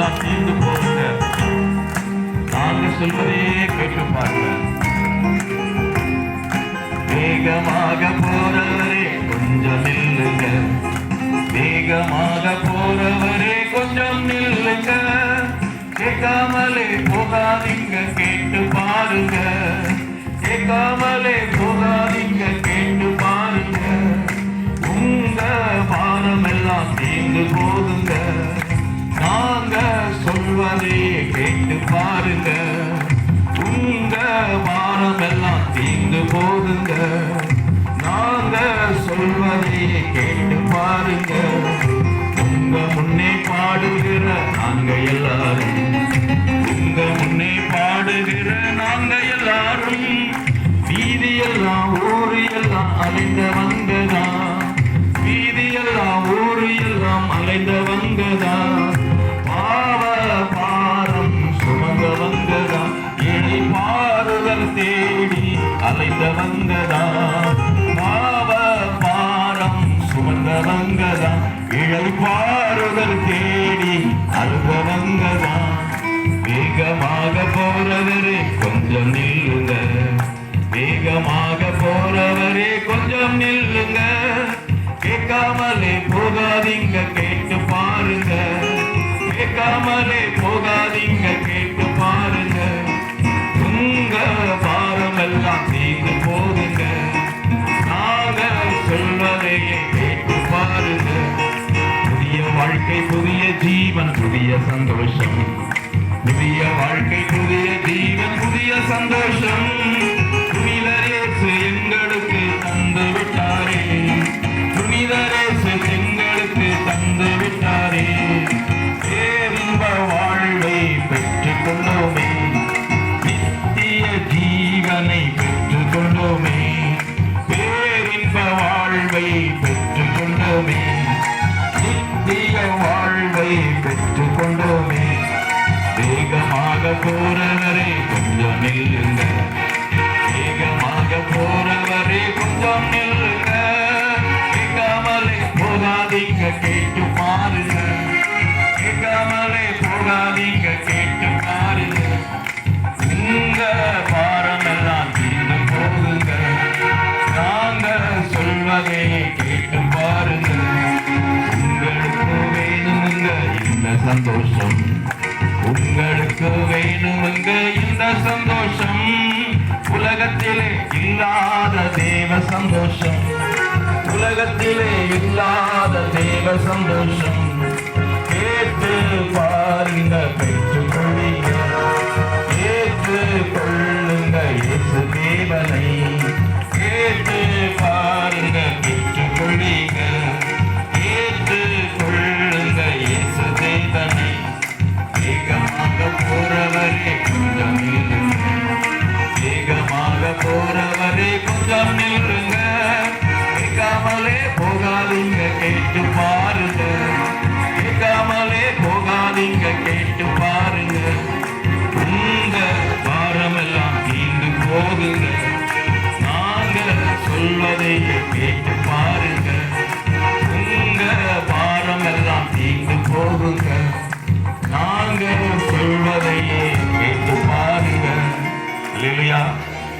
எல்லாம் தீர்ந்து போகுங்க நாங்கள் சொல்வதே கேட்டு பாருங்க. வேகமாக போறவரே கொஞ்சம் நில்லுங்க. வேகமாக போறவரே கொஞ்சம் நில்லுங்க. கேட்காமலே போகாதீங்க கேட்டு பாருங்க. கேட்காமலே போகாதீங்க கேட்டு பாருங்க. உங்க பாரம் எல்லாம் தீர்ந்து போதுங்க நாங்க சொல்வதே கேட்டு பாருங்க. உங்க பாரம் எல்லாம் தீர்ந்து போதுங்க. நாங்க சொல்வதே கேட்டு பாருங்க. உங்க முன்னே பாடுகிற நாங்க எல்லாரும். உங்க முன்னே பாடுகிற நாங்க எல்லாரும். வீதி எல்லாம் ஊரு எல்லாம் அலைந்த வந்ததா வீதி எல்லாம் ஊரு எல்லாம் அலைந்த அலைந்த வந்ததா பாவ பாரம் சுமந்த வந்ததா இழை பாருதல் தேடி அழுத வேகமாக போறவரே கொஞ்சம் நில்லுங்க. வேகமாக போறவரே கொஞ்சம் நில்லுங்க. கேட்காமலே போகாதீங்க கேட்டு பாருங்க. கேட்காமலே போகாதீங்க கேட்டு கேட்டு புதிய வாழ்க்கை புதிய ஜீவன் புதிய சந்தோஷம். புதிய வாழ்க்கை புதிய ஜீவன் புதிய சந்தோஷம். புனிதரேசு எங்களுக்கு தந்து விட்டாரே. புனிதரேசு எங்களுக்கு தந்து விட்டாரே. பேரின்ப வாழ்வை பெற்றுக் கொண்டோமே. நித்திய ஜீவனை பெற்றுக் கொண்டோமே. பேரின்ப வாழ்வை கொண்டோமே. நித்திய வாழ்வை பெற்று கொண்டோமே. வேகமாக போறவரே கொஞ்சம் நில்லுங்க. வேகமாக போறவரே கொஞ்சம் நில்லுங்க. கேட்காமலே போகாதீங்க கேட்டு பாருங்க. கேட்காமலே போகாதீங்க கேட்டு பாருங்க. உங்க பாரம் எல்லாம் தீர்ந்து போகுங்க. நாங்க சொல்வதே சந்தோஷம். உங்களுக்கு வேணுங்க இந்த சந்தோஷம்? உலகத்திலே இல்லாத தேவ சந்தோஷம். உலகத்திலே இல்லாத தேவ சந்தோஷம். கேட்டு பாருங்க கேட்டு பாருங்க. கேட்காமலே போகாதீங்க கேட்டு பாருங்க. உங்க பாரமெல்லாம் தீர்ந்து போகுங்க. நாங்க சொல்வதை கேட்டு